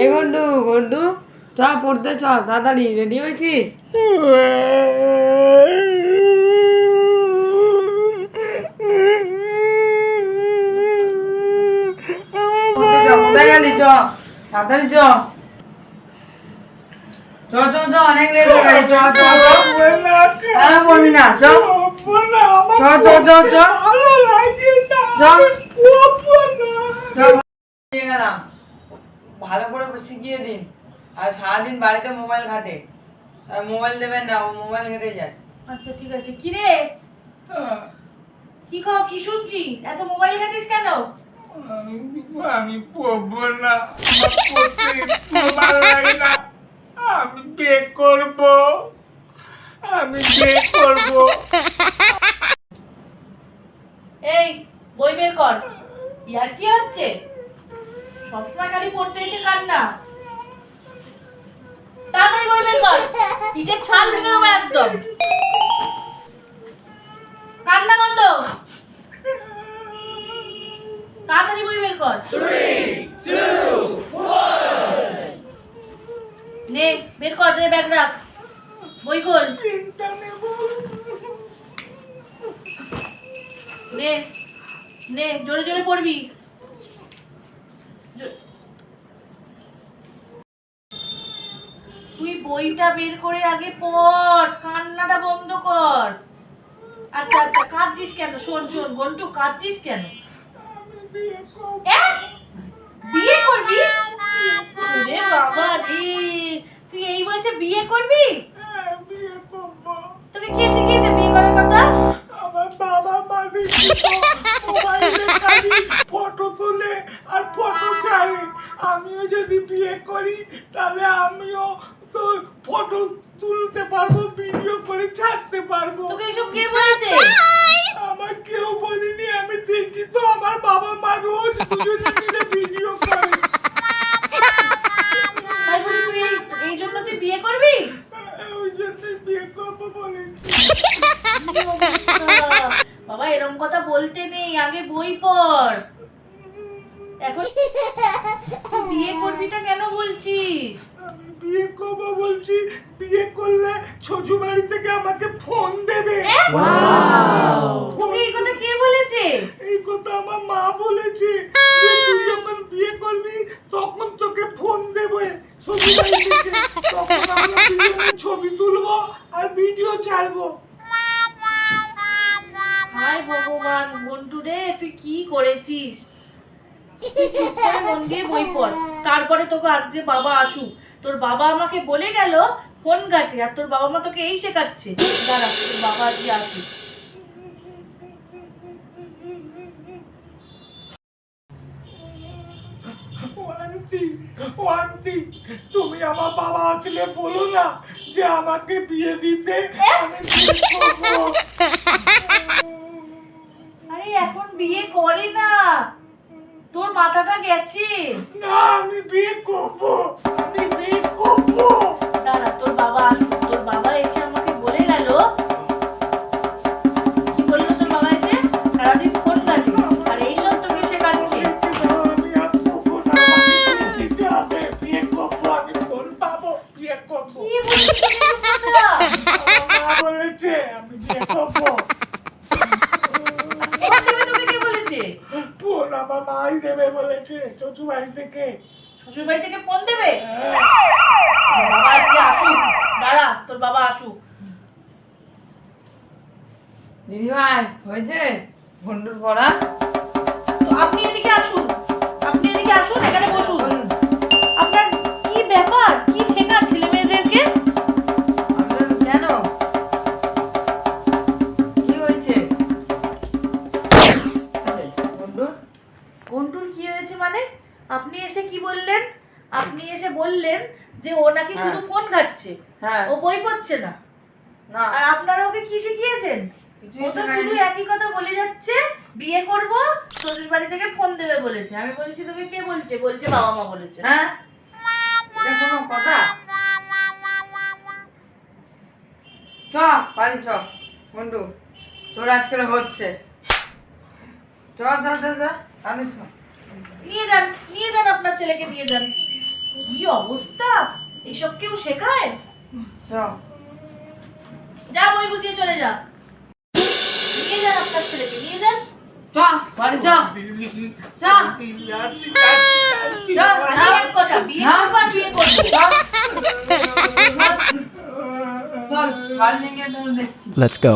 এই গন্ডু গন্ডু চ পড়তে চ তাড়াতাড়ি রেডি হয়েছিস? পড়তে চ তাড়াতাড়ি চ। চ চ চ অনেক লেট হয়ে গেছে চ চ আর পড়বি না চ। চ চ চ চ। চ। গেলাম। ভালো করে শিখিয়ে দিন। আর সারাদিন বাড়িতে মোবাইল ঘাটে। আর মোবাইল দেবেন না ও মোবাইল ঘেটে যায়। আচ্ছা ঠিক আছে। কি রে? কি খাও কি শুনছি এত মোবাইল ঘাটিস কেন? আমি পড়ব ভালো লাগে না। আমি বিয়ে করব। আমি বিয়ে করব। এই বই বের কর। ইয়ার কি হচ্ছে? সবসময় খালি পড়তে এসে কান্না তাড়াতাড়ি বই বের কর। পিঠের ছাল ভেঙে দেবো একদম। কান্না বন্ধ। তাড়াতাড়ি বই বের কর। নে, বের কর, নে, ব্যাগ রাখ। বই খোল। নে নে, জোরে জোরে পড়বি। তুই বইটা বের করে আগে পড়, কান্নাটা বন্ধ কর। আচ্ছা আচ্ছা কাঁদছিস কেন? শোন শোন, গন্টু, কাঁদছিস কেন? বিয়ে করব? বাবা রে তুই এই বয়সে বিয়ে করবি? করি তাহলে আমিও তো ফটো তুলতে পারব ভিডিও করে ছাড়তে পারব। তোকে এসব কে বলেছে? আমার কেউ বলিনি আমি দেখি তো আমার বাবা মা রোজ দুজনে মিলে ভিডিও করে। তাই বলি তুই এই- জন্য তুই বিয়ে করবি? ওই জন্য বিয়ে করব বলেছি। কি বাবা এরকম কথা বলতে নেই আগে বই পড়। এখন বিয়ে করবিটা কেন বলছিস? বিয়ে করব বলছি বিয়ে করলে বাড়ি থেকে আমাকে ফোন দেবে। তোকে এই কথা কে বলেছে? এই কথা আমার মা বলেছে। যে তুই যখন বিয়ে করবি তখন তোকে ফোন দেবে। বাড়ি থেকে। তখন আমরা দুজনে ছবি তুলবো আর ভিডিও ছাড়বো। হায় ভগবান বন্ধু রে তুই কি করেছিস? তুই চুপ করে মন দিয়ে বই পড়। তারপরে তোকে আর যে বাবা আসুক তোর বাবা আমাকে বলে গেল ফোন ঘাটে আর তোর বাবা মা তোকে এই শেখাচ্ছে। দাঁড়া তোর বাবা আজকে আসুক। ওয়ান্সি তুমি আমার বাবা আসলে বলো না যে আমাকে বিয়ে দিতে আমি বিয়ে করব আরে এখন বিয়ে করে না তোর গেছি। না আমি বিয়ে করব আমি বিয়ে করব। দাঁড়া তোর বাবা আসুক তোর বাবা এসে আমাকে বলে গেল। কি বলল তোর বাবা এসে? সারাদিন ফোন ঘাটে আর এইসব তোকে শেখাচ্ছে আমি আর করব না আমাকে দিতে হবে বিয়ে করব আমি ফোন পাবো বিয়ে করব কি বলিস তোকে এসব কথা আমার মা বলেছে আমি বিয়ে করব ফোন দেবে তোকে কে বলেছে ফোন আমার মাই দেবে বলেছে শ্বশুর বাড়ি থেকে শ্বশুর বাড়ি থেকে ফোন দেবে? হ্যাঁ। বাবা আজকে আসুক দাঁড়া তোর বাবা আসুক। দিদিভাই হয়েছে? ভন্ডুর পড়া তো আপনি বললেন যে ও নাকি হ্যাঁ। শুধু ফোন ঘাটছে। হ্যাঁ। ও বই পড়ছে না। আর আপনারা ওকে কি শিখিয়েছেন? ও তো শুধু একই কথা বলে যাচ্ছে বিয়ে করব শ্বশুর বাড়ি থেকে ফোন দেবে বলেছে। আমি বলছি তোকে কে বলছে? বলছে বাবা মা বলেছে। হ্যাঁ? এটা কোনো কথা? চ বাড়ি চ বন্ধু। তোর আজকে হচ্ছে। চ চ চ চ। নিয়ে যান নিয়ে যান আপনার ছেলেকে নিয়ে যান। কি অবস্থা? এসব কেউ শেখায়? যা। বই বুঝিয়ে চলে যা। নিয়ে যান আপনার ছেলেকে নিয়ে যান বাড়ি যা। যা, আর কথা বিয়ে। করবার বিয়ে করবি Let's go.